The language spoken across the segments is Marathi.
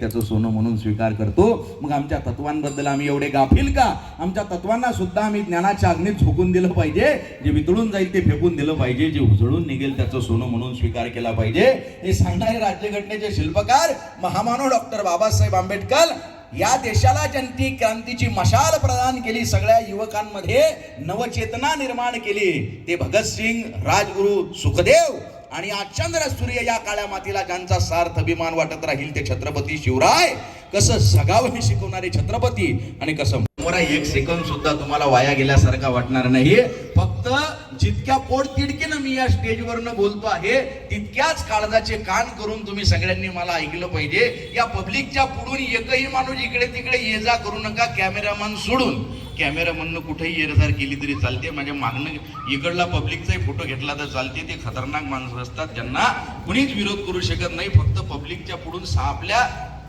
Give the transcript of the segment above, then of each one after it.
त्याचं सोनं म्हणून स्वीकार करतो. मग आमच्या तत्वांबद्दल आम्ही एवढे गाफील का? आमच्या तत्वांना सुद्धा आम्ही ज्ञानाच्या अग्नीत झोकून दिलं पाहिजे. जे वितळून जाईल ते फेकून दिलं पाहिजे. जे उजळून निघेल त्याचं सोनं म्हणून स्वीकार केला पाहिजे. हे सांगणारे राज्यघटनेचे शिल्पकार महामानव डॉक्टर बाबासाहेब आंबेडकर या देशाला ज्यांनी क्रांतीची मशाल प्रदान केली सगळ्या युवकांमध्ये नवचेतना निर्माण केली. ते भगतसिंग राजगुरू सुखदेव आणि आज चंद्र सूर्य या काळ्या मातीला ज्यांचा सार्थ अभिमान वाटत राहील ते छत्रपती शिवराय. कसं सगावं हे शिकवणारे छत्रपती आणि कसं मोरा एक सेकंद सुद्धा तुम्हाला वाया गेल्यासारखा वाटणार नाही फक्त जितक्या पोट तिडकीनं मी या स्टेजवरनं बोलतो आहे तितक्याच काळजाचे कान करून तुम्ही सगळ्यांनी मला ऐकलं पाहिजे. या पब्लिकच्या पुढून एकही माणूस इकडे तिकडे ये जा करू नका कॅमेरामॅन सोडून. कॅमेरामॅननं कुठेही येरझार केली तरी चालते. माझ्या मागणं इकडला पब्लिकचाही फोटो घेतला तर चालते. ते खतरनाक माणसं असतात. ज्यांना कुणीच विरोध करू शकत नाही. फक्त पब्लिकच्या पुढून सा आपल्या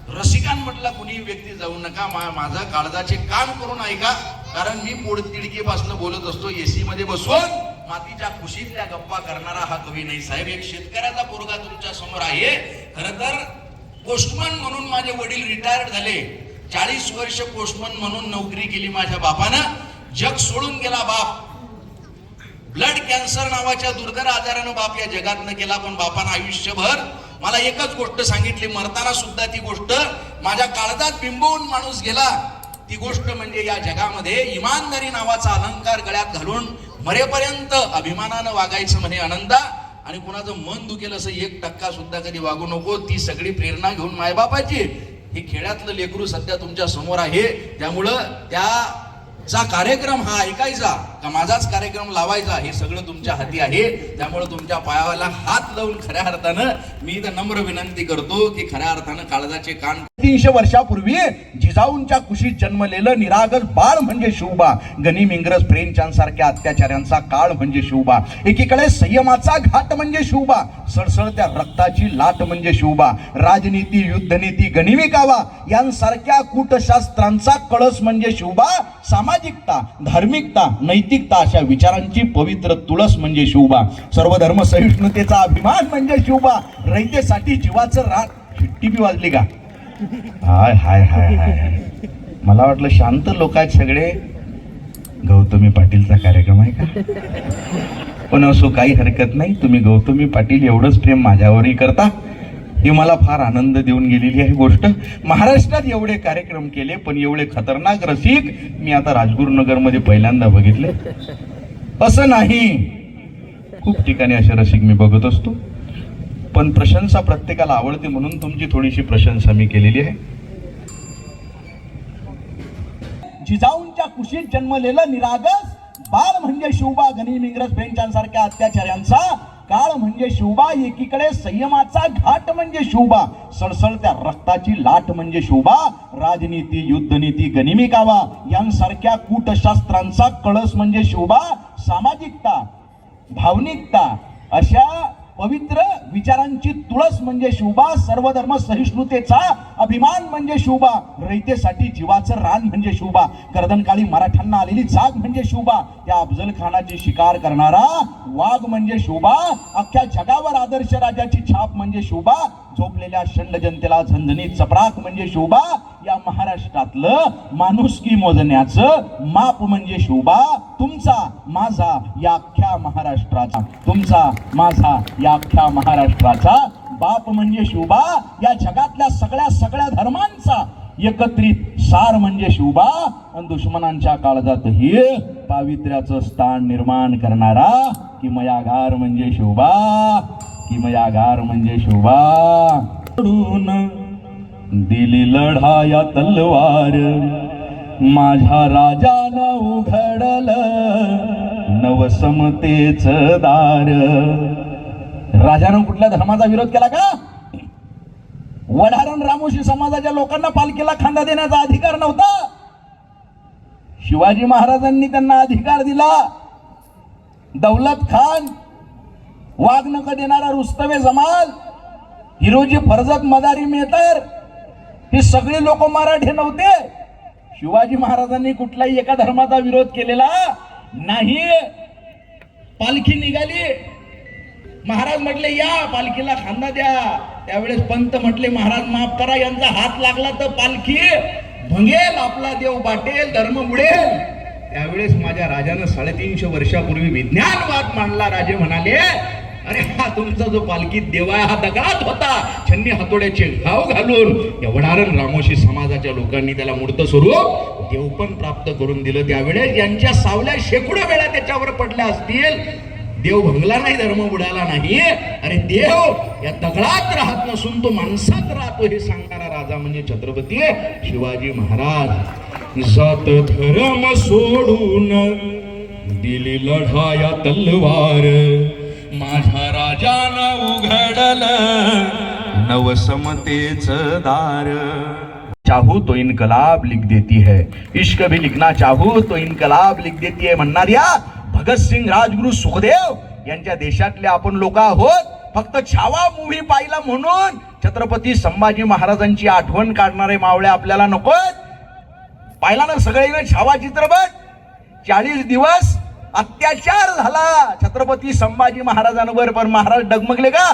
रसिकांमधला कुणी व्यक्ती जाऊ नका. मा माझा काळजाचे काम करून ऐका. कारण मी पोडतिडकीपासून बोलत असतो. एसी मध्ये बसून मातीच्या खुशीतल्या गप्पा करणारा हा कवी नाही. साहेब एक शेतकऱ्याचा पोरगा तुमच्यासमोर आहे. खर तर पोस्टमन म्हणून माझे वडील रिटायर्ड झाले. चाळीस वर्ष पोस्टमन म्हणून नोकरी केली माझ्या बापानं. जग सोडून गेला बाप. ब्लड कॅन्सर नावाच्या दुर्धर आजारानं बाप या जगातनं केला पण बापानं आयुष्यभर मला एकच गोष्ट सांगितली मरताना सुद्धा ती गोष्ट माझ्या काळजात बिंबवून माणूस गेला. ती गोष्ट म्हणजे या जगामध्ये इमानदारी नावाचा अलंकार गळ्यात घालून मरेपर्यंत अभिमानानं वागायचं म्हणे आनंदा. आणि कुणाचं मन दुखेल असं एक टक्का सुद्धा कधी वागू नको ती सगळी प्रेरणा घेऊन मायबापाची. हे खेड्यातलं लेकरू सध्या तुमच्यासमोर आहे. त्यामुळं त्याचा कार्यक्रम हा ऐकायचा का माझाच कार्यक्रम लावायचा हे सगळं तुमच्या हाती आहे. त्यामुळे तुमच्या पायाला हात लावून खऱ्या अर्थानं मी इथं नम्र विनंती करतो की खऱ्या अर्थानं काळजाचे कान तीनशे वर्षापूर्वी जिजाऊंच्या कुशीत जन्मलेलं निरागस बाळ म्हणजे शिवबा गनिम इंग्रज फ्रेंचांसारख्या अत्याचारांचा काळ म्हणजे शिवबा एकीकडे संयमाचा घात म्हणजे शिवबा सळसळत्या रक्ताची लाट म्हणजे शिवबा राजनीती युद्धनीती गनिमी कावा यांसारख्या कूटशास्त्रांचा कळस म्हणजे शिवबा सामाजिकता धार्मिकता नैतिकता अशा विचारांची पवित्र तुळस म्हणजे शिवबा सर्व धर्म सहिष्णुतेचा अभिमान म्हणजे शिवबा रयतेसाठी जीवाचं राग टिपी वाजली का? हाय हाय हाय हाय. हाय. मला वाटलं शांत लोक आहेत सगळे. गौतमी पाटीलचा कार्यक्रम आहे का? पण असो काही हरकत नाही. तुम्ही गौतमी पाटील एवढंच प्रेम माझ्यावरही करता. ही मला फार आनंद देऊन गेलेली आहे गोष्ट. महाराष्ट्रात एवढे कार्यक्रम केले पण एवढे खतरनाक रसिक मी आता राजगुरुनगरमध्ये पहिल्यांदा बघितले. असं नाही. खूप ठिकाणी असे रसिक मी बघत असतो. पण प्रशंसा प्रत्येकाला आवडते म्हणून तुमची थोडीशी प्रशंसा मी केलेली आहे. जिजाऊंच्या कुशीत जन्मलेलं निरागस बाळ म्हणजे शिवबा गनिम इंग्रज फ्रेंचांसारख्या अत्याचार्यांचा. काळ म्हणजे शिवबा एकीकडे संयमाचा घाट म्हणजे शिवबा सळसळत्या रक्ताची लाट म्हणजे शिवबा राजनीती युद्धनीती गनिमी कावा यांसारख्या कूटशास्त्रांचा कळस म्हणजे शिवबा सामाजिकता भावनिकता अशा पवित्र विचारांची तुळस म्हणजे शिवबा सर्वधर्म सहिष्णुतेचा अभिमान म्हणजे शिवबा रयतेसाठी जीवाचं रान म्हणजे शिवबा कर्दनकाळी मराठ्यांना आलेली जाग म्हणजे शिवबा त्या अफजल खानाची शिकार करणारा वाघ म्हणजे शिवबा अख्ख्या जगावर आदर्श राजाची छाप म्हणजे शिवबा झोपलेल्या शंड जनतेला झणझणीत चपराक म्हणजे शिवबा या महाराष्ट्रातलं माणुसकी मोजण्याचं माप म्हणजे शिवबा तुमचा माझा या अख्ख्या महाराष्ट्राचा तुमचा माझा या अख्ख्या महाराष्ट्राचा. बाप म्हणजे शिवबा या जगातल्या सगळ्या सगळ्या धर्मांचा एकत्रित सार म्हणजे शिवबा आणि दुश्मनांच्या काळजातही पावित्र्याचं स्थान निर्माण करणारा किमयागार म्हणजे शिवबा किमयागार म्हणजे शिवबा कडून दिली लढाया तलवार. माझ्या राजानं उघडल नवसमतेच दार. राजानं कुठल्या धर्माचा विरोध केला का? वडारण रामोशी समाजाच्या लोकांना पालखीला खांदा देण्याचा अधिकार नव्हता. शिवाजी महाराजांनी त्यांना अधिकार दिला. दौलत खान वाघ देणारा रुस्तवे जमाल हिरोजी फरजत मदारी मेहतर हे सगळे लोक मराठी नव्हते. शिवाजी महाराजांनी कुठलाही एका धर्माचा विरोध केलेला नाही. पालखी निघाली. महाराज म्हटले या पालखीला खांदा द्या. त्यावेळेस पंत म्हटले महाराज माफ करा यांचा हात लागला तर पालखी भंगेल आपला देव बाटेल धर्म बुडेल त्यावेळेस माझ्या राजानं साडेतीनशे वर्षापूर्वी विज्ञानवाद मांडला. राजे म्हणाले अरे हा तुमचा जो पालखीत देवा हा दगडात होता. छन्नी हातोड्याचे घाव घालून एवढारण रामोशी समाजाच्या लोकांनी त्याला मूर्त स्वरूप देव पण प्राप्त करून दिलं. त्यावेळेस यांच्या सावल्या शेकडो वेळा त्याच्यावर पडल्या असतील. देव भंगला नाही धर्म बुडाला नाही. अरे देव या दगडात राहत नसून तो माणसात राहतो हे सांगणारा राजा म्हणजे छत्रपती शिवाजी महाराज. जात धर्म सोडून दिली लढाया तलवार. माझ्या राजानं उघडल नवसमतेच दार. चाहू तो इनकलाब लिख देती है. इश्क भी लिखना चाहू तो इनकलाब लिख देती है. या भगतसिंग राजगुरु सुखदेव यांच्या देशातले आपण लोक आहोत. फक्त छावा मूवी पाहिला म्हणून छत्रपती संभाजी महाराजांची आठवण काढणारे मावळे आपल्याला नकोत. पाहिला ना सगळे छावा चित्रपट. चाळीस दिवस अत्याचार झाला. छत्रपती संभाजी महाराजांवर पण महाराज डगमगले का?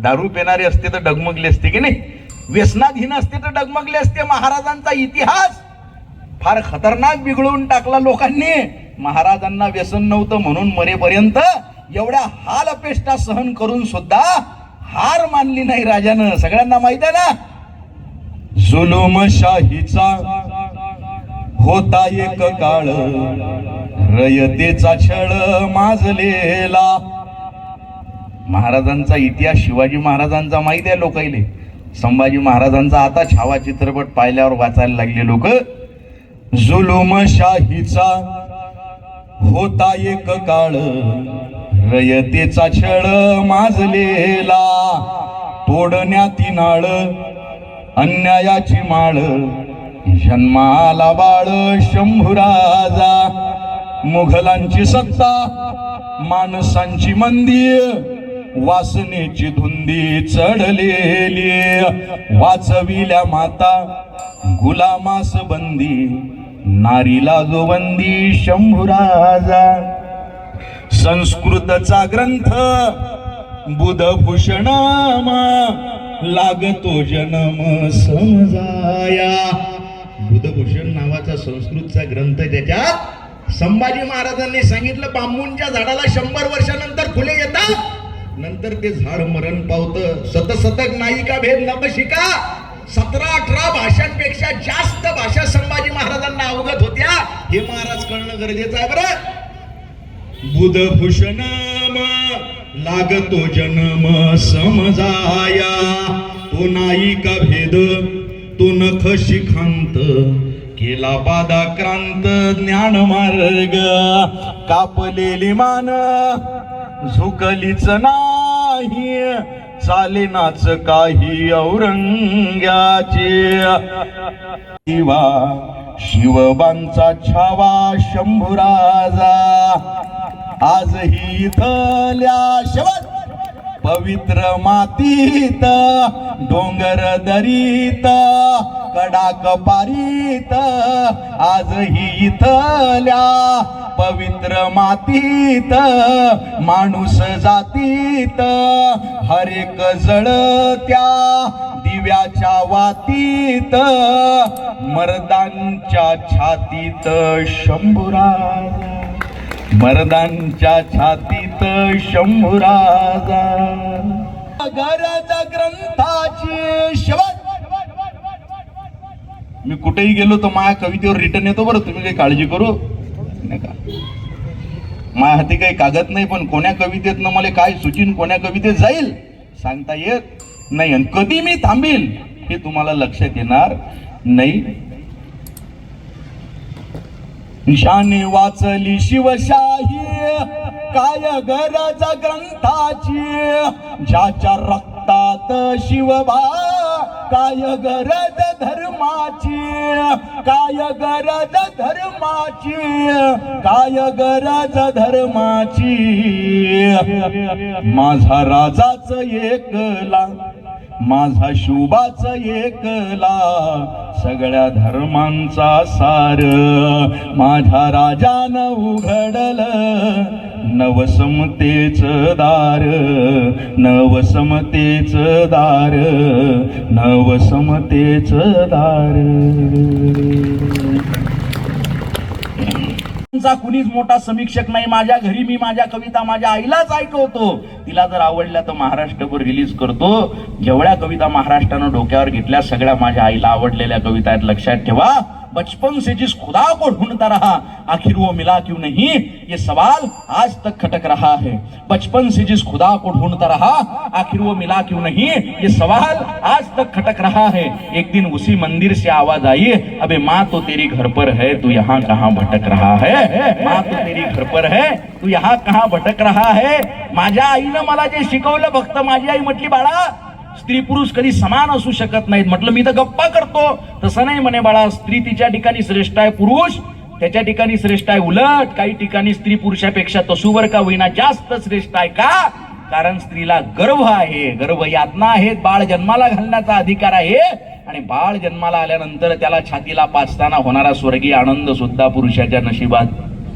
दारू पिणारे असते तर डगमगले असते की नाही? व्यसनाधीन असते तर डगमगले असते. महाराजांचा इतिहास फार खतरनाक बिघडवून टाकला लोकांनी. महाराजांना व्यसन नव्हतं म्हणून मरेपर्यंत एवढ्या हाल अपेष्टा सहन करून सुद्धा हार मानली नाही राजानं. सगळ्यांना माहीत आहे ना? जुलुमशाहीचा होता एक काळ. रयतेचा छळ माजलेला. महाराजांचा इतिहास शिवाजी महाराजांचा माहिती आहे लोकाईले संभाजी महाराजांचा आता छावा चित्रपट पाहिल्यावर वाचायला लागले लोक. जुलुमशाहीचा होता एक काळ. रयतेचा छळ माजलेला. तोडण्याती नाळ अन्यायाची माळ. जन्माला बाळ शंभुराजा मुघलांची सत्ता माणसांची मंदी. वासनेची धुंदी चढलेली. वाचविल्या माता गुलामास बंदी. नारीला जो बंदी शंभुराजा. संस्कृतचा ग्रंथ बुधभूषणामा लागतो जन्म समजाया. बुधभूषण नावाचा संस्कृतचा ग्रंथ त्याच्यात. संभाजी महाराजांनी सांगितलं बांबूंच्या झाडाला शंभर वर्षानंतर फुले येतात. नंतर ते झाड मरण पावतं. सतसतक नाही का भेद नवशिका सतरा अठरा भाषांपेक्षा जास्त भाषा संभाजी महाराजांना अवगत होत्या हे महाराज कळणं गरजेचं आहे बरं. बुधभूषण लागतो जन्म समजाया तो का भेद? तो नख शिखांत केला पादाक्रांत ज्ञान मार्ग कापलेली मान झुकलीच नाही. चालेनाच काही औरंग्याचे. शिवा शिवबांचा छावा शंभुराजा आजही इथल्या शेवट पवित्र मातीत डोंगर दरीत. कडाक पारीत. आजही इथल्या पवित्र मातीत माणूस जातीत. हरेक जळत्या दिव्याच्या वातीत मर्दांच्या छातीत शंभुरा मर्दांच्या छातीत शंभुराजा. गरज ग्रंथाची शेवट. मी कुठेही गेलो तर माझ्या कवितेवर रिटर्न येतो बरं तुम्ही काही काळजी करू? नाही का? माझ्या हाती काही कागद नाही पण कोण्या कवितेतनं मला काय सुचीन कोण्या कवितेत जाईल? सांगता येत नाही. आणि कधी मी थांबेल हे तुम्हाला लक्षात येणार नाही. निशाने वाचली शिवशाही काय गरज ग्रंथाची? ज्याच्या रक्तात शिवबा काय गरज धर्माची? काय गरज धर्माची? काय गरज धर्माची? माझा राजाच एकला माझा शुभाच एकला सगळ्या धर्मांचा सार. माझ्या राजानं उघडलं नवसमतेच दार नवसमतेच दार नवसमतेच दार. कुणीच मोठा समीक्षक नाही. माझ्या घरी मी माझ्या कविता माझ्या आईलाच ऐकवतो. तिला जर आवडल्या तर महाराष्ट्रभर रिलीज करतो. जेवढ्या कविता महाराष्ट्रानं डोक्यावर घेतल्या सगळ्या माझ्या आईला आवडलेल्या कविता आहेत. लक्षात ठेवा. बचपन से जिस खुदा को ढूंढता रहा, आखिर वो मिला क्यों नहीं? ये सवाल आज तक खटक रहा है। बचपन से जिस खुदा को ढूंढता रहा, आखिर वो मिला क्यों नहीं? ये सवाल आज तक खटक रहा है। एक दिन उसी मंदिर से आवाज़ आई, अबे माँ तो तेरी घर पर है, तू यहाँ कहाँ भटक रहा है? माँ तो तेरी घर पर है, तू यहाँ कहाँ भटक रहा है? माझ्या आईनं मला जे शिकवलं फक्त माझी आई म्हटली बाळा स्त्री पुरुष कधी समान असू शकत नाहीत. म्हटलं मी तर गप्पा करतो. तसं नाही म्हणे बाळा स्त्री तिच्या ठिकाणी श्रेष्ठ आहे पुरुष त्याच्या ठिकाणी श्रेष्ठ आहे. उलट काही ठिकाणी स्त्री पुरुषापेक्षा तसूवर का होईना जास्त श्रेष्ठ आहे का? कारण स्त्रीला गर्भ आहे. गर्भ यातना आहेत बाळ जन्माला घालण्याचा अधिकार आहे. आणि बाळ जन्माला आल्यानंतर त्याला छातीला पाचताना होणारा स्वर्गीय आनंद सुद्धा पुरुषाच्या नशिबात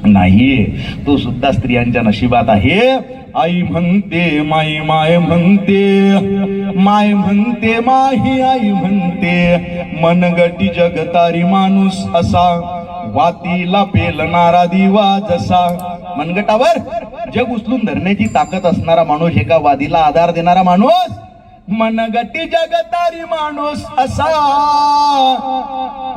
नाहीये. तो सुद्धा स्त्रियांच्या नशिबात आहे. आई म्हणते माई माय म्हणते. माय म्हणते माही आई म्हणते. मनगटी जगतारी माणूस असा. वातीला पेलणारा दिवा जसा. मनगटावर जग उचलून धरण्याची ताकद असणारा माणूस एका वादीला आधार देणारा माणूस. मनगटी जगतारी माणूस असा.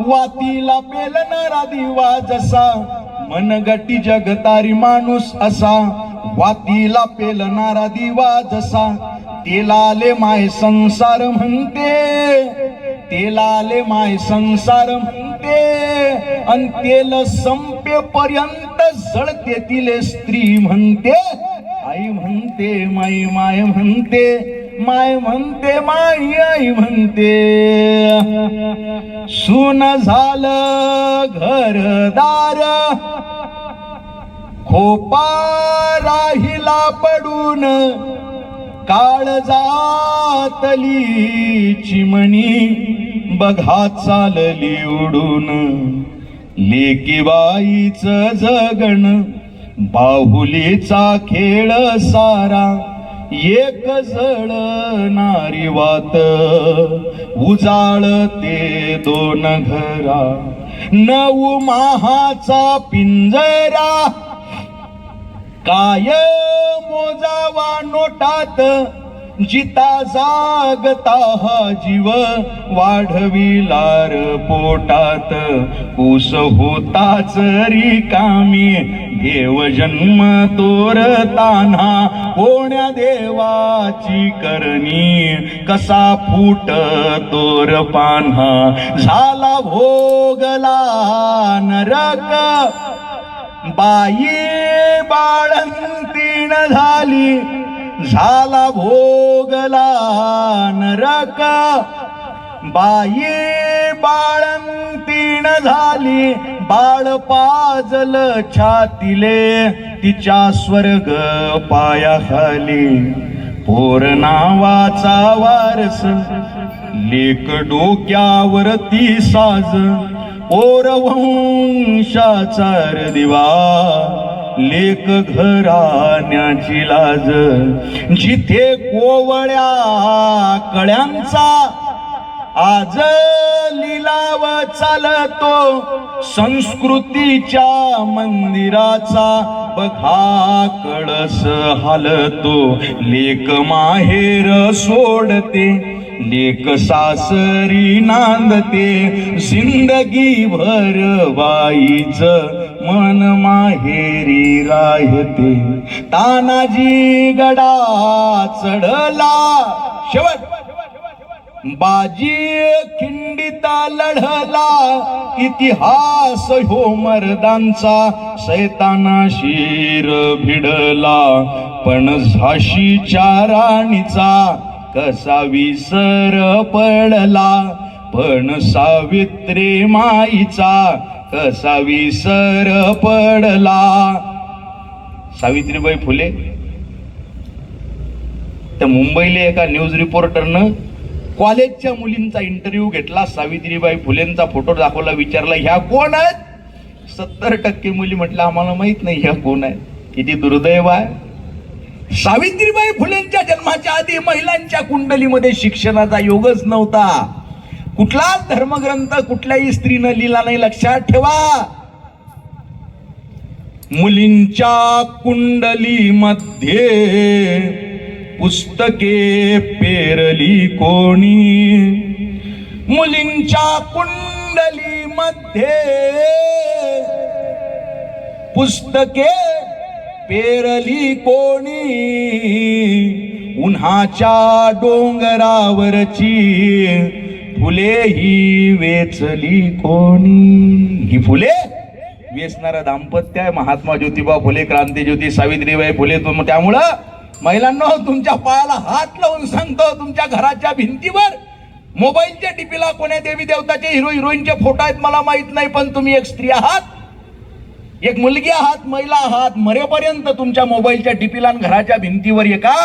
वातीला पेलणारा दिवा जसा. मनगटी जगतारी माणूस असा. वातीला पेलणारा दिवा जसा. तेलाले माय संसार म्हणते. तेलाले माय संसार म्हणते. अन तेल संपेपर्यंत जळते तिले स्त्री म्हणते. आई म्हणते माई माय म्हणते. माय म्हणते माई आई म्हणते सुन झालं घरदार. खोपा राहिला पडून काळ जातली चिमणी. बघा चालली उडून लेकीबाईच जगण बाहुलीचा खेळ सारा. एक जळ नारी वात उजाळ ते दोन घरा. नऊ माहाचा पिंजरा काय मोजावा नोटात जिता जागता हा जीव वाढविलार पोटात. कुस होताच रिकामी देव जन्म तोरताना. कोण्या देवाची करणी कसा फूट तोर पान्हा. झाला भोगला नरक बाई बाळंतीण झाली. झाला भोगला नरक. बाई बाळंतीण झाली बाळ पाजल छातीले तिच्या स्वर्ग पायाखाली पोर नावाचा वारस लेक डोक्यावरती साज. ओरवंशाचार दिवा. लेक घराण्याची लाज. जिथे कोवळ्या कळ्यांचा आज लिलाव चालतो संस्कृतीच्या मंदिराचा बघा कळस हालतो. लेक माहेर सोडते लेक सासरी नांदते. जिंदगी भर बाईचं मन माहेरी राहते. तानाजी गडा चढला. शेवट. बाजी खिंडिता लढला. इतिहास हो मर्दांचा. सैताना शिर भिडला. पण झाशीच्या राणीचा कसा विसर पडला. पण सावित्री माईचा कसा विसर पडला. सावित्रीबाई फुले. त्या मुंबईला एका न्यूज रिपोर्टरनं कॉलेजच्या मुलींचा इंटरव्ह्यू घेतला. सावित्रीबाई फुलेंचा फोटो दाखवला विचारला ह्या कोण आहेत? सत्तर टक्के मुली म्हटलं आम्हाला माहीत नाही ह्या कोण आहेत. किती दुर्दैव आहे. सावित्रीबाई फुलेंच्या जन्माच्या आधी महिलांच्या कुंडलीमध्ये शिक्षणाचा योगच नव्हता. कुठलाच धर्मग्रंथ कुठल्याही स्त्रीनं लिहिला नाही लक्षात ठेवा. मुलींच्या कुंडलीमध्ये पुस्तके पेरली कोणी? मुलींच्या कुंडलीमध्ये पुस्तके पेरली कोणी? उन्हाच्या डोंगरावरची फुले ही वेचली कोणी? ही फुले? वेचणारं दाम्पत्य आहे महात्मा ज्योतिबा फुले क्रांती ज्योती सावित्रीबाई फुले तुम त्यामुळं महिलांना तुमच्या पायाला हात लावून सांगतो तुमच्या घराच्या भिंतीवर. मोबाईलच्या टिपीला कोण्या देवी देवताचे हिरो हिरोईनचे फोटो आहेत मला माहीत नाही पण तुम्ही एक स्त्री आहात एक मुलगी आहात महिला आहात मरेपर्यंत तुमच्या मोबाईलच्या टिपीला आणि घराच्या भिंतीवर एका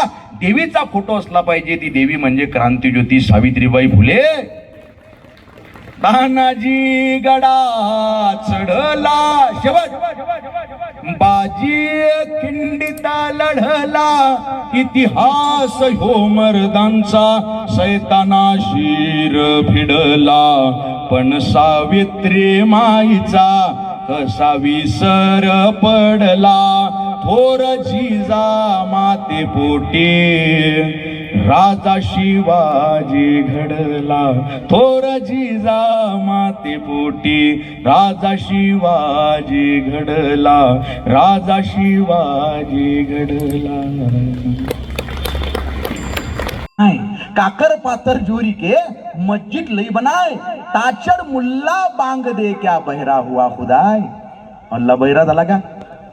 देवीचा फोटो असला पाहिजे. ती देवी म्हणजे क्रांतीज्योती सावित्रीबाई फुले. तानाजी गडा चढला शेवट. बाजी खिंडीता लढला इतिहास हो मर्दांचा सैताना शिर भिडला. पण सावित्री माईचा कसा विसर पडला? थोर जिजा माते पोटी राजा शिवाजी घडला. थोर जिजा माते पोटी. राजा शिवाजी घडला. राजा शिवाजी घडला. काकर पातर जोरी के मस्जिद लई बनाय. ताचर मुल्ला बांग दे क्या बहरा हुआ खुदाय. अल्ला बहिरा झाला का?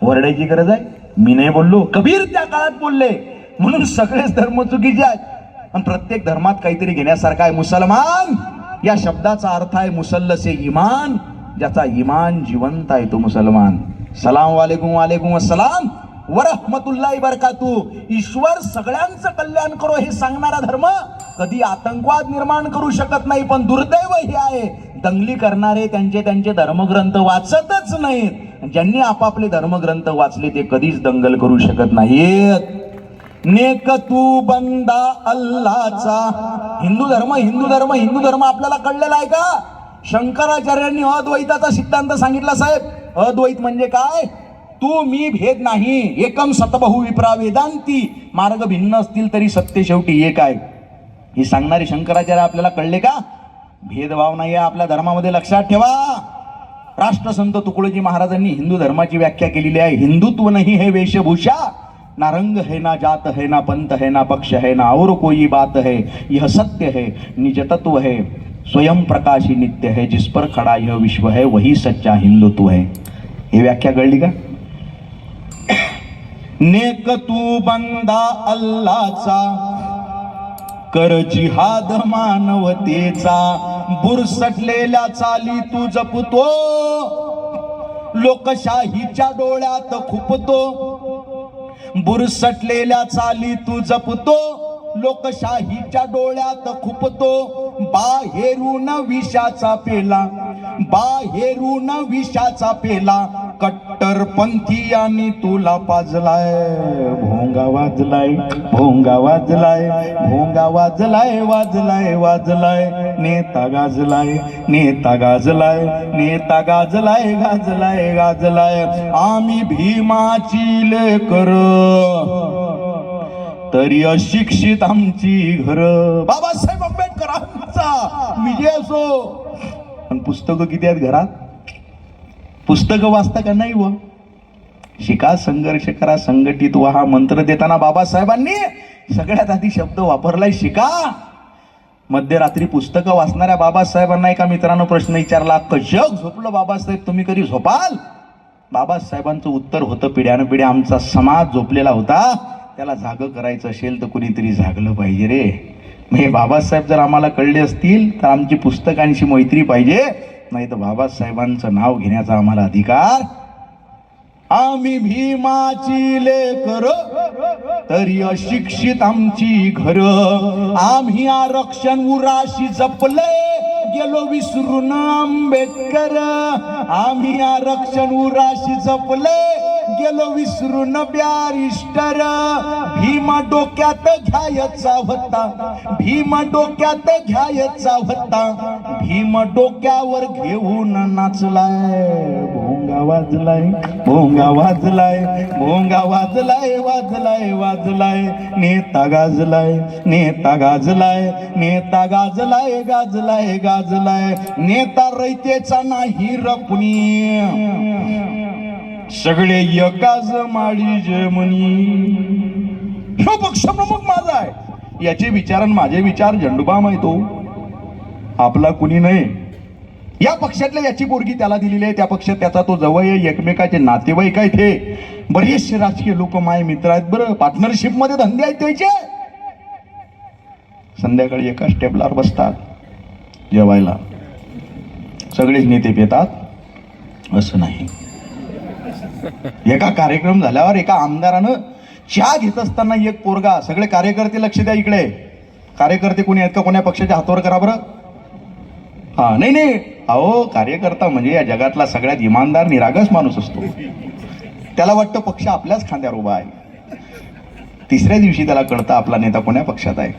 ओरडायची गरज आहे? मी नाही बोललो. कबीर त्या काळात बोलले. म्हणून सगळेच धर्म चुकीचे आहेत. पण प्रत्येक धर्मात काहीतरी घेण्यासारखा आहे मुसलमान. या शब्दाचा अर्थ आहे मुसल्लसे इमान. ज्याचा इमान जिवंत आहे तो मुसलमान. सलाम वालेकुम वालेकुम अस्सलाम. वरहमतुल्लाही बरकातू. ईश्वर सगळ्यांचं कल्याण करो हे सांगणारा धर्म कधी आतंकवाद निर्माण करू शकत नाही पण दुर्दैव हे आहे. दंगली करणारे त्यांचे त्यांचे धर्मग्रंथ वाचतच नाहीत. ज्यांनी आपापले धर्मग्रंथ वाचले ते कधीच दंगल करू शकत नाहीत. नेक तू बंदा अल्लाचा. हिंदू धर्म हिंदू धर्म हिंदू धर्म आपल्याला कळलेला आहे का? शंकराचार्यांनी अद्वैताचा सिद्धांत सांगितला साहेब. अद्वैत म्हणजे काय? तू मी भेद नाही. एकम सतबहू विप्रा वेदांती मार्ग भिन्न असतील तरी सत्य शेवटी एक आहे. हे सांगणारे शंकराचार्य आपल्याला कळले का? भेदभाव नाही आहे आपल्या धर्मामध्ये लक्षात ठेवा. राष्ट्रसंत तुकडोजी महाराजांनी हिंदू धर्माची व्याख्या केलेली आहे. हिंदुत्व नाही हे वेशभूषा. ना रंग है ना जात है ना पंत है ना पक्ष है ना और कोई बात है यह सत्य है निज तत्व है स्वयं प्रकाशी नित्य है जिस पर खड़ा यह विश्व है वही सच्चा हिंदुत्व है। हे व्याख्या कळली का? नेक तू बंदा अल्लाचा कर जिहाद मानवतेचा बुरसटलेल्या चाली तू जपतो लोकशाहीच्या डोळ्यात खुपतो बुरसटलेल्या चाली तू जपतो लोकशाहीच्या डोळ्यात खुपतो. बाहेरून विषाचा पेला बाहेरून विषाचा पेला कट्टरपंथी आणि तुला पाजलाय. भोंगा वाजलाय भोंगा वाजलाय भोंगा वाजलाय वाजलाय वाजलाय. नेता गाजलाय नेता गाजलाय नेता गाजलाय गाजलाय गाजलाय. आम्ही भीमाची लेकर. तरी अशिक्षित आमची घर. बाबासाहेब आंबेडकर आमचा. विजय असो. पण पुस्तकं किती आहेत घरात? पुस्तकं वाचता का नाही व? शिका संघर्ष करा संघटित व्हा हा मंत्र देताना बाबासाहेबांनी सगळ्यात आधी शब्द वापरलाय शिका. मध्यरात्री पुस्तकं वाचणाऱ्या बाबासाहेबांना एका मित्रानं प्रश्न विचारला कशक झोपलं बाबासाहेब? तुम्ही कधी झोपाल? बाबासाहेबांचं उत्तर होतं पिढ्यानं पिढ्या आमचा समाज झोपलेला होता. त्याला जागं करायचं असेल तर कुणीतरी जागलं पाहिजे रे. म्हणजे हे बाबासाहेब जर आम्हाला कळले असतील तर आमची पुस्तकांशी मैत्री पाहिजे. नाही तर बाबासाहेबांचं नाव घेण्याचा आम्हाला अधिकार? आम्ही भीमाची लेकर तरी अशिक्षित आमची घर. आम्ही आरक्षण उराशी जपले गेलो विसरून आंबेडकर. आम्ही आरक्षण उराशी जपले गेलो विसरून ब्यारिस्टर भीमा डोक्यात घ्यायचा होता. भीमा डोक्यात घ्यायचा होता. भीम डोक्यावर घेऊन नाचलाय. भोंगा वाजलाय भोंगा वाजलाय भोंगा वाजलाय वाजलाय वाजलाय. नेता गाजलाय नेता गाजलाय नेता गाजलाय गाजलाय गाजलाय. नेता रयतेचा नाही रपणी सगळे एकाच माळी जमनी ह्यो पक्षप्रमुख माझा आहे. याचे विचार आणि माझे विचार झंडुबा माहितो आपला कुणी नाही या पक्षातल्या याची पोरगी त्याला दिलेली आहे. त्या पक्षात त्याचा तो जवळ आहे. एकमेकाचे नातेवाईक आहेत हे. बरेचसे राजकीय लोक माय मित्र आहेत बरं. पार्टनरशिपमध्ये धंदे आहेत त्याचे. संध्याकाळी एकाच टेबलावर बसतात. जेवायला. सगळेच नेते पेतात. असं नाही. एका कार्यक्रम झाल्यावर एका आमदारानं चहा घेत असताना एक पोरगा सगळे कार्यकर्ते लक्ष द्या इकडे. कार्यकर्ते कोणी आहेत का? कोण्या पक्षाच्या हातावर करा बरं. हा नाही नाही. अहो कार्यकर्ता म्हणजे या जगातला सगळ्यात इमानदार निरागस माणूस असतो. त्याला वाटतं पक्ष आपल्याच खांद्यावर उभा आहे. तिसऱ्या दिवशी त्याला कळतं आपला नेता कोण्या पक्षात आहे.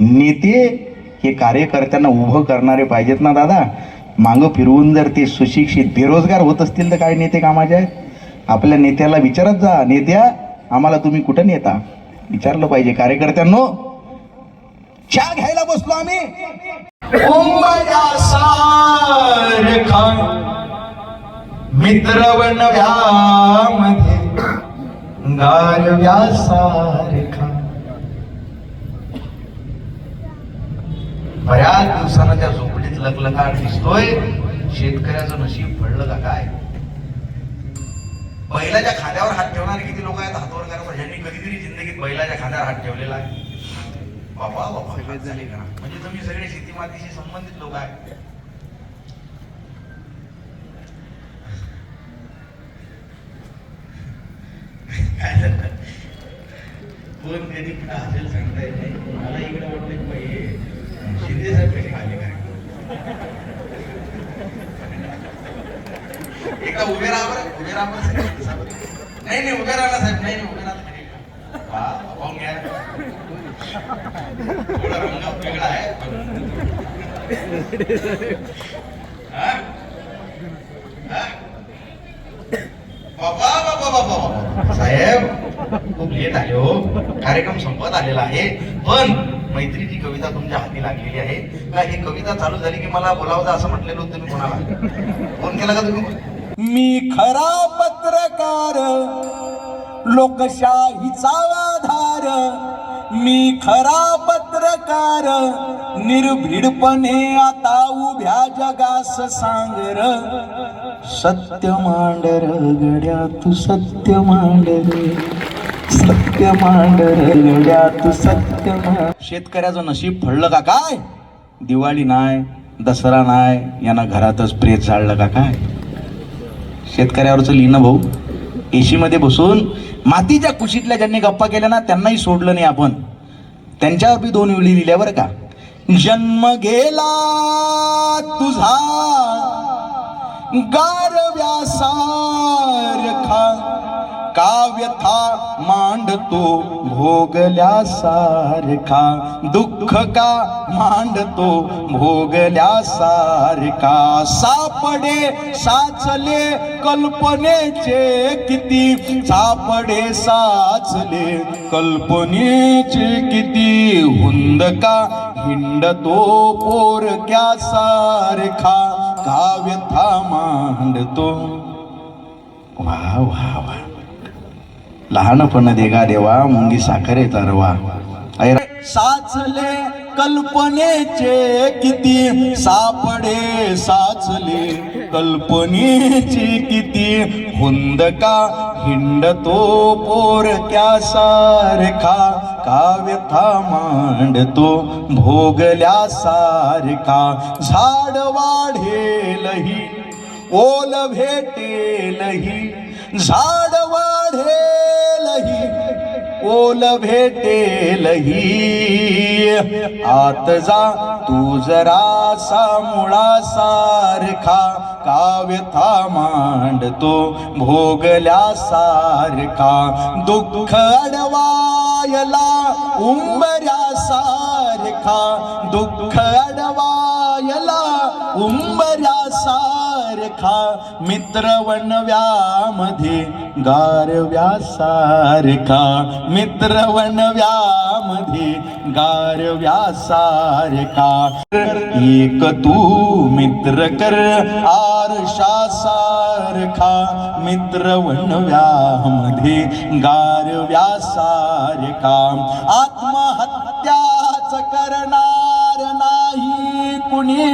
नेते हे कार्यकर्त्यांना उभं करणारे पाहिजेत ना दादा? मागं फिरवून जर ते सुशिक्षित बेरोजगार होत असतील तर काय नेते कामाचे आहेत? आपल्या नेत्याला विचारत जा. नेत्या आम्हाला तुम्ही कुठं नेता? विचारलं पाहिजे. कार्यकर्त्यांनो चहा घ्यायला बसलो आम्ही. मित्रवन व्यामध्ये गारव्या सारखा बऱ्याच दिवसानं त्या झोपडीत लखलखाट दिसतोय. शेतकऱ्याचं नशीब पडलं का काय? बैलाच्या खांद्यावर हात ठेवणारे किती लोक आहेत? हातवर करा ज्यांनी कधीतरी जिंदगीत बैलाच्या खांद्यावर हात ठेवलेला आहे. बाबा बाबा हात झाले का? म्हणजे तुम्ही सगळे शेती मातीशी संबंधित लोक आहेत. कोण कधी कुठं हसेल सांगता येत नाही. मला इकडे वाटलं हे शिंदे साहेब कसे काय एकदा उभे राहा बरं उभे राहा बरं नाही नाही उभे राहा साहेब. नाही नाही उभे राहा. थोडा रंग वेगळा आहे बाबा बाबा बाबा बाबा साहेब खूप लेट आले हो. कार्यक्रम संपत आलेला आहे. पण मैत्रीची कविता तुमच्या हाती लागलेली आहे. का ही कविता चालू झाली की मला बोलावं असं म्हटलेलं होतं तुम्ही कोणाला? फोन केला का तुम्ही? मी खरा पत्रकार लोकशाहीचा आधार. मी खरा पत्रकार निर्भीडपणे आता उभ्या जगास सांगर. सत्य मांडर गड्या तू सत्य मांडर. सत्य मांडर सत्य शेतकऱ्याचं नशीब फळलं का काय? दिवाळी नाय दसरा नाय यांना घरातच प्रेत जाळलं का काय? शेतकऱ्यावरचं लिहिणं भाऊ. एशीमध्ये बसून मातीच्या कुशीतल्या ज्यांनी गप्पा केल्या ना त्यांनाही सोडलं नाही आपण. त्यांच्यावर बी दोन वेळी लिहिल्या बरं का. जन्म गेला तुझा. काव्यथा मांडतो भोगल्यासारखा. दुःख का मांडतो भोगल्यासारखा. सापडे साचले कल्पनेचे किती. सापडे साचले कल्पनेचे किती. हुंद का हिंडतो पोरक्या सारखा काव्यथा मांडतो वा वा वा. लहानपण देगा देवा मुंगी साखरे तरवा. साचले कल्पनेचे किती सापडे साचले कल्पनेची किती. हुंदका हिंडतो पोरक्या सारखा काव्यथा मांडतो भोगल्या सारखा. झाड वाढेलही ओल भेटेलही झाड वाढेल ओल भेटेलही आत जा तू जरासा मुळा सारखा काव्यथा मांडतो भोगल्या सारखा दुःख अडवायला उंबऱ्या सारखा दुःख अडवायला उंबर सारखा मित्र वनव्यामध्ये गारव्या सारखा मित्र वनव्यामध्ये गारव्या सारखा एक तू मित्र कर आरशा सारखा मित्र वनव्यामध्ये गारव्या सारखा आत्महत्याच करणार नाही कुणी.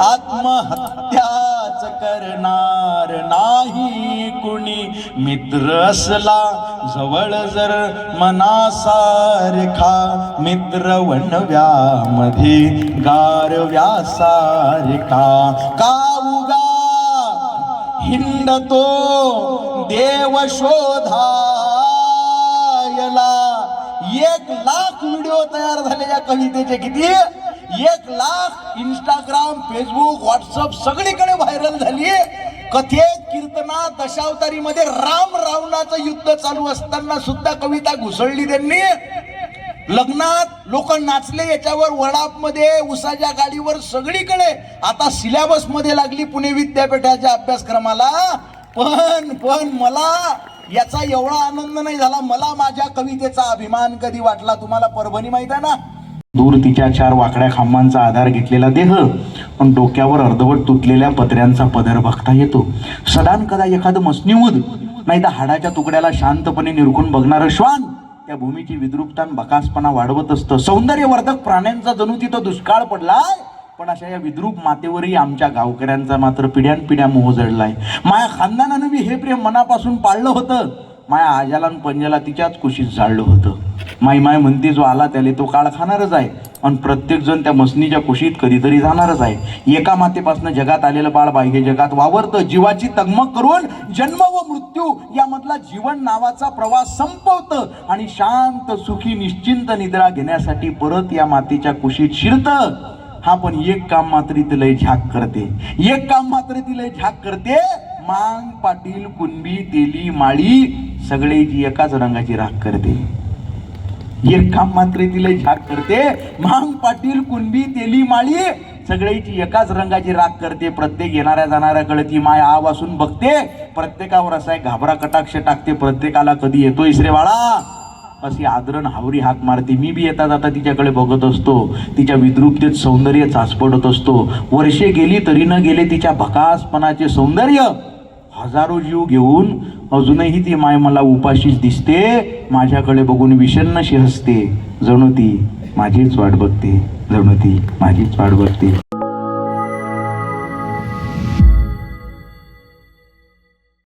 आत्महत्याच करणार नाही कुणी. मित्र असला जवळ जर मनासारखा मित्र वनव्यामध्ये गारव्या सारखा का उगा हिंडतो देव शोधायला? एक लाख व्हिडिओ तयार झाले या कवितेचे किती? एक लाख इंस्टाग्राम फेसबुक व्हॉट्सअप सगळीकडे व्हायरल झाली कथेत कीर्तना दशावतारीमध्ये राम रावणाचं युद्ध चालू असताना सुद्धा कविता घुसळली त्यांनी. लग्नात लोक नाचले याच्यावर वडापमध्ये उसाच्या गाडीवर सगळीकडे. आता सिलेबसमध्ये लागली पुणे विद्यापीठाच्या अभ्यासक्रमाला. पण पण मला याचा एवढा आनंद नाही झाला. मला माझ्या कवितेचा अभिमान कधी वाटला? तुम्हाला परभणी माहीत आहे ना? दूर तिच्या चार वाकड्या खांबांचा आधार घेतलेला देह पण डोक्यावर अर्धवट तुटलेल्या पत्र्यांचा पदर बघता येतो. सदान कदा एखादं मसनिवूद नाही तर हाडाच्या तुकड्याला शांतपणे निरखून बघणारं श्वान त्या भूमीची विद्रुपता बकासपणा वाढवत असतं. सौंदर्यवर्धक प्राण्यांचा जणू तिथं दुष्काळ पडलाय पण अशा या विद्रूप मातेवरही आमच्या गावकऱ्यांचा मात्र पिढ्यानपिढ्या मोह जडलाय. माया खानदानानं मी हे प्रेम मनापासून पाळलं होतं. माया आजाला पंजाला तिच्याच कुशीत जाळलं होतं. माई माय म्हणते जो आला त्याला तो काळ खाणारच आहे. आणि प्रत्येकजण त्या मसनीच्या कुशीत कधीतरी जाणारच आहे. एका मातेपासून जगात आलेलं बाळ बाह्य जगात वावरतं जीवाची तगमग करून जन्म व मृत्यू यामधला जीवन नावाचा प्रवास संपवतं आणि शांत सुखी निश्चिंत निद्रा घेण्यासाठी परत या मातेच्या कुशीत शिरतं. हा पण एक काम मात्र ती झाक करते. एक काम मात्र ती झाक करते. मांग पाटील कुणबी तेली माळी सगळे जी एकाच रंगाची राख करते. काम मात्र तिला झाक करते. मांग पाटील कुणबी तेली माळी सगळ्याची एकाच रंगाची राग करते. प्रत्येक येणाऱ्या जाणाऱ्याकडे ती माय आव असून बघते. प्रत्येकावर असा एक घाबरा कटाक्ष टाकते. प्रत्येकाला कधी येतो रे बाळा अशी आदरण हावरी हाक मारते. मी बी येता जाता तिच्याकडे बघत असतो. तिच्या विद्रुपतेत सौंदर्य चाचपडत असतो. वर्षे गेली तरी न गेले तिच्या भकासपणाचे सौंदर्य. हजारो जीव घेऊन अजूनही ती माय मला उपाशीच दिसते माझ्याकडे बघून विषन्नशी हसते. जणू ती माझीच वाट बघते. जणू ती माझीच वाट बघते.